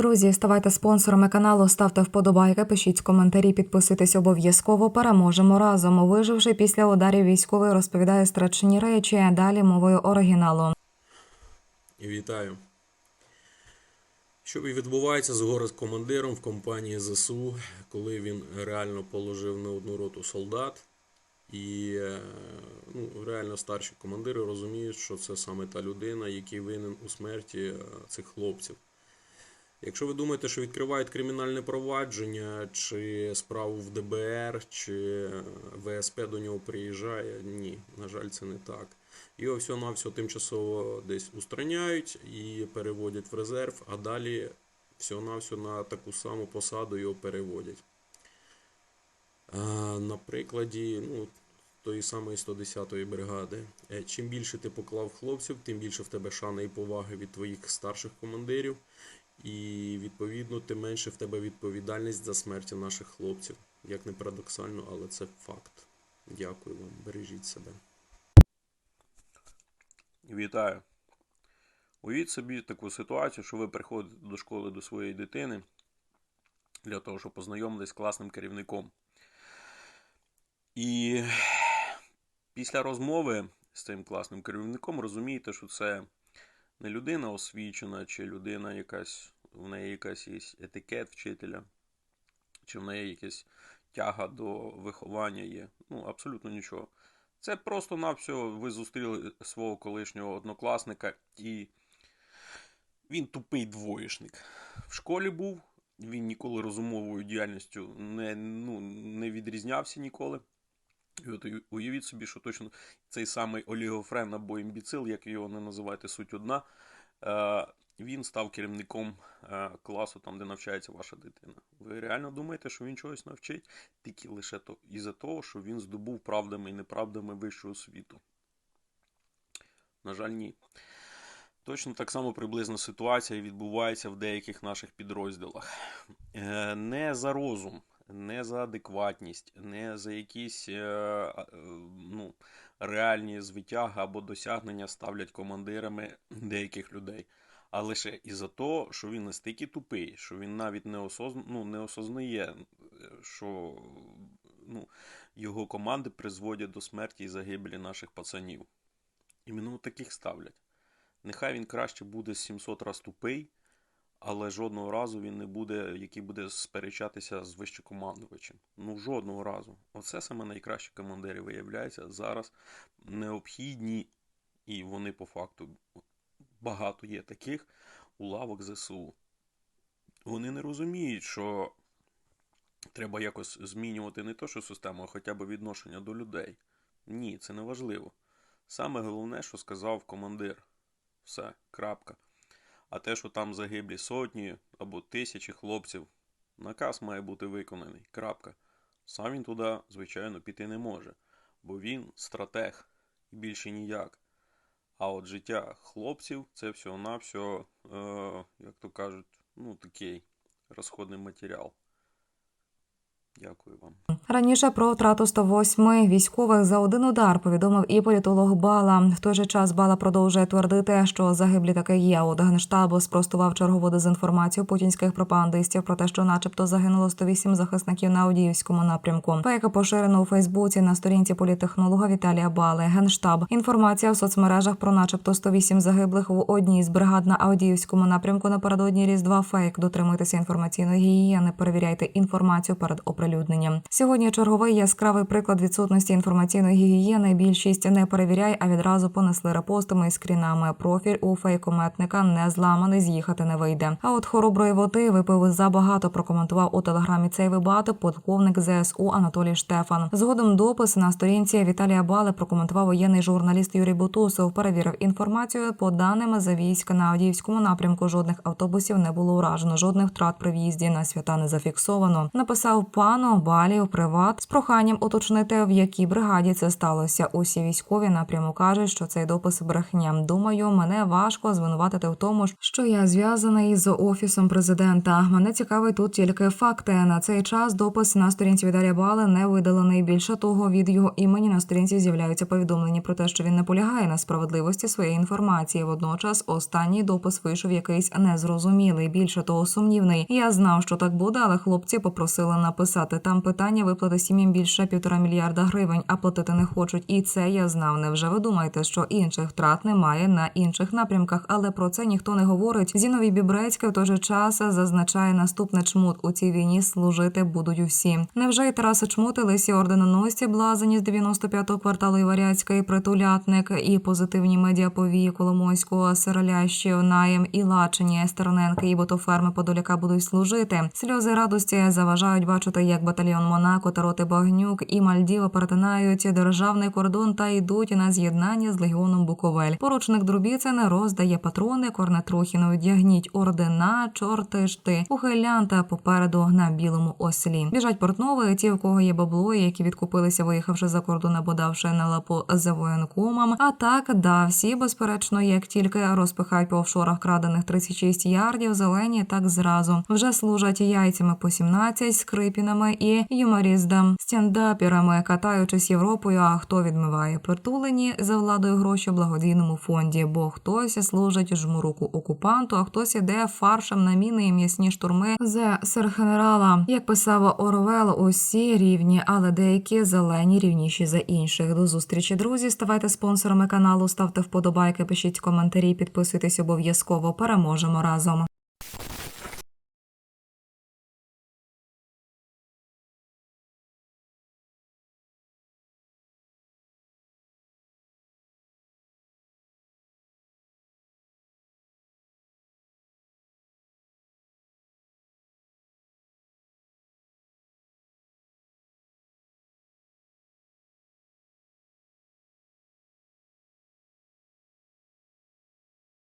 Друзі, ставайте спонсорами каналу, ставте вподобайки, пишіть коментарі, підписуйтесь обов'язково. Переможемо разом. Виживши після ударів військовий розповідає страшні речі. Далі мовою оригіналу. Вітаю. Що відбувається з горе з командиром в компанії ЗСУ, коли він реально положив на одну роту солдат, і е, ну, реально старші командири розуміють, що це саме та людина, який винен у смерті е, цих хлопців. Якщо ви думаєте, що відкривають кримінальне провадження, чи справу в ДБР, чи е, ВСП до нього приїжджає, ні, на жаль, це не так. Його всього-навсього тимчасово десь устраняють і переводять в резерв, а далі всього-навсього на таку саму посаду його переводять. На прикладі ну, тої самої 110-ї бригади. Е, Чим більше ти поклав хлопців, тим більше в тебе шани і поваги від твоїх старших командирів. І відповідно, тим менше в тебе відповідальність за смерті наших хлопців. Як не парадоксально, але це факт. Дякую вам, бережіть себе. Вітаю. Уявіть собі таку ситуацію, що ви приходите до школи до своєї дитини для того, щоб познайомитись з класним керівником. І після розмови з цим класним керівником розумієте, що це не людина освічена, чи людина якась, в неї якась є етикет вчителя, чи в неї якась тяга до виховання є. Ну, абсолютно нічого. Це просто-навсього ви зустріли свого колишнього однокласника, і він тупий двоєшник. В школі був, він ніколи розумовою діяльністю не, ну, не відрізнявся ніколи. І от уявіть собі, що точно цей самий олігофрен або імбіцил, як його не називайте, суть одна, е, він став керівником е, класу, там, де навчається ваша дитина. Ви реально думаєте, що він чогось навчить? Тільки лише то, із-за того, що він здобув правдами і неправдами вищу освіту. На жаль, ні. Точно так само приблизна ситуація відбувається в деяких наших підрозділах. Е, Не за розум, не за адекватність, не за якісь е, е, ну, реальні звитяги або досягнення ставлять командирами деяких людей. А лише із-за того, що він настільки тупий, що він навіть не, осозн... ну, не осознає, е, що ну, його команди призводять до смерті і загибелі наших пацанів. Іменно таких ставлять. Нехай він краще буде 700 раз тупий, але жодного разу він не буде, який буде сперечатися з вищекомандувачем. Ну, жодного разу. Оце саме найкращі командири виявляється зараз необхідні, і вони по факту багато є таких у лавок ЗСУ. Вони не розуміють, що треба якось змінювати не то, що систему, а хоча б відношення до людей. Ні, це не важливо. Саме головне, що сказав командир. Все, крапка. А те, що там загиблі сотні або тисячі хлопців, наказ має бути виконаний. Крапка. Сам він туди, звичайно, піти не може, бо він стратег і більше ніяк. А от життя хлопців це всього-навсього, е, як то кажуть, ну такий розходний матеріал. Дякую вам. Раніше про втрату 108 військових за один удар повідомив і політолог Бала. В той же час Бала продовжує твердити, що загиблі таки є. От генштабу спростував чергову дезінформацію путінських пропагандистів про те, що, начебто, загинуло 108 захисників на Авдіївському напрямку. Фейка поширено у Фейсбуці на сторінці політехнолога Віталія Бали. Генштаб. Інформація в соцмережах про, начебто, 108 загиблих в одній з бригад на Авдіївському напрямку напередодні Різдва. Фейк. Дотримуйтеся інформаційної гігієни. Перевіряйте інформацію перед оприлюдненням. Сьогодні черговий яскравий приклад відсутності інформаційної гігієни. Більшість не перевіряй, а відразу понесли репостами і скрінами. Профіль у фейкометника не зламаний, з'їхати не вийде. А от хороброї води випив забагато. Прокоментував у телеграмі цей вибат полковник ЗСУ Анатолій Штефан. Згодом допис на сторінці Віталія Бали прокоментував воєнний журналіст Юрій Бутусов. Перевірив інформацію по даним за військ на Авдіївському напрямку. Жодних автобусів не було уражено, жодних втрат при в'їзді на свята не зафіксовано. Написав пан плану балів приват з проханням уточнити, в якій бригаді це сталося. Усі військові напряму кажуть, що цей допис брехня. Думаю, мене важко звинуватити в тому, що я зв'язаний з офісом президента. Мене цікавить тут тільки факти. На цей час допис на сторінці Віталія Бали не видалений. Більше того, від його імені на сторінці з'являються повідомлення про те, що він наполягає на справедливості своєї інформації. Водночас останній допис вийшов якийсь незрозумілий. Більше того, сумнівний. Я знав, що так буде, але хлопці попросили написати там питання виплати сім'ям більше півтора мільярда гривень, а платити не хочуть. І це я знав. Невже ви думаєте, що інших втрат немає на інших напрямках? Але про це ніхто не говорить. Зіновій Бібрецький в той же час зазначає наступне чмут у цій війні служити будуть усі. Невже і Тараса Чмути, Лисі орденоносці, блазані з 95-го кварталу Іваряцької, притулятник і позитивні медіаповії Коломойського, Сиролящі, Наєм і Лачині, Стерненки і ботоферми Подоляка будуть служити. Сльози радості заважають бачити, як батальйон Монако та роти Багнюк і Мальдіва перетинають державний кордон та йдуть на з'єднання з легіоном Буковель. Поручник Друбіцин роздає патрони, Корнетрухіну одягніть ордена, чорти ж ти, ухилянта попереду на білому ослі. Біжать портнови, ті, в кого є бабло, які відкупилися, виїхавши за кордон, або давши на лапу за воєнкомом. А так, да, всі, безперечно, як тільки розпихають по офшорах крадених 36 ярдів, зелені, так зразу вже служать яйцями по 17, скрипінами і юморіздам, стендапірами, катаючись Європою. А хто відмиває притулені за владою гроші в благодійному фонді? Бо хтось служить жмуруку окупанту, а хтось іде фаршем на міни і м'ясні штурми з сергенерала. Як писав Орвел, усі рівні, але деякі зелені рівніші за інших. До зустрічі, друзі. Ставайте спонсорами каналу, ставте вподобайки, пишіть коментарі, підписуйтесь обов'язково. Переможемо разом.